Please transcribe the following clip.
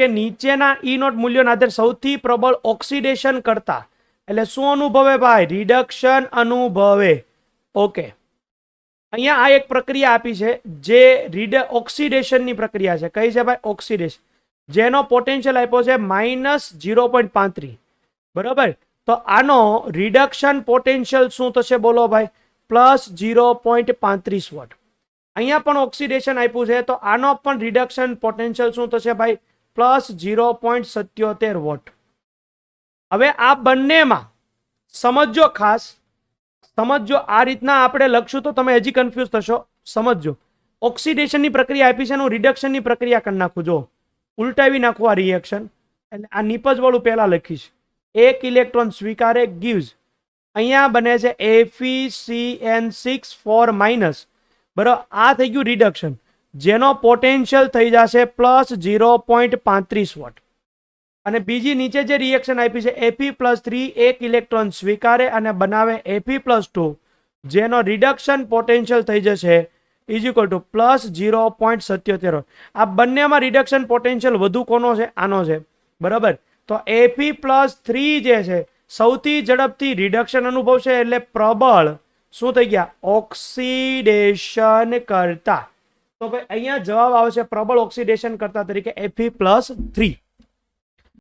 કે નીચેના ઈ નોટ મૂલ્યોના આધારે સૌથી પ્રબળ ઓક્સિડેશન કરતા. એટલે શું અનુભવે ભાઈ? રિડક્શન અનુભવે. ઓકે અહીંયા આ એક પ્રક્રિયા આપી છે જે રીડ, ઓક્સિડેશનની પ્રક્રિયા છે. કઈ છે ભાઈ? ઓક્સિડેશન. જેનો પોટેન્શિયલ આપ્યો છે માઇનસ ઝીરો પોઈન્ટ પાંત્રીસ. બરાબર? તો આનો રિડક્શન પોટેન્શિયલ શું થશે બોલો ભાઈ? પ્લસ ઝીરો પોઈન્ટ પાંત્રીસ વોટ. અહીંયા પણ ઓક્સિડેશન આપ્યું છે, તો આનો પણ રિડક્શન પોટેન્શિયલ શું થશે ભાઈ? પ્લસ ઝીરો પોઈન્ટ સત્યોતેર વોટ. હવે આ બંનેમાં સમજો ખાસ સમજો આ રીતના આપણે લખશું તો તમે હજી કન્ફ્યુઝ થશો. સમજો ઓક્સિડેશનની પ્રક્રિયા આપી છે એનું રિડક્શનની પ્રક્રિયા કરી નાખું. જો ઉલટાવી નાખું આ રિએક્શન એટલે આ નિપજવાળું પહેલાં લખીશ. એક ઇલેક્ટ્રોન સ્વીકારે ગીવ્સ અહીંયા બને છે F E C N six four minus બરાબર? આ થઈ ગયું રિડક્શન જેનો પોટેન્શિયલ થઈ જશે પ્લસ ઝીરો પોઈન્ટ પાંત્રીસ વોટ. અને બીજી નીચે જે રિએક્શન આપી છે એપી પ્લસ થ્રી એક ઇલેક્ટ્રોન સ્વીકારે અને બનાવે એફી પ્લસ ટુ જેનો રિડક્શન પોટેન્શિયલ થઈ જશે is equal to plus zero point સત્યોતેર આ બંનેમાં રિડક્શન પોટેન્શિયલ વધુ કોનો છે? આનો છે. બરાબર? તો એપી પ્લસ થ્રી જે છે, સૌથી ઝડપથી રિડક્શન અનુભવશે એટલે પ્રબળ શું થઈ ગયા? ઓક્સિડેશન કરતા. તો ભાઈ અહીંયા જવાબ આવશે પ્રબળ ઓક્સિડેશન કરતા તરીકે એફી પ્લસ થ્રી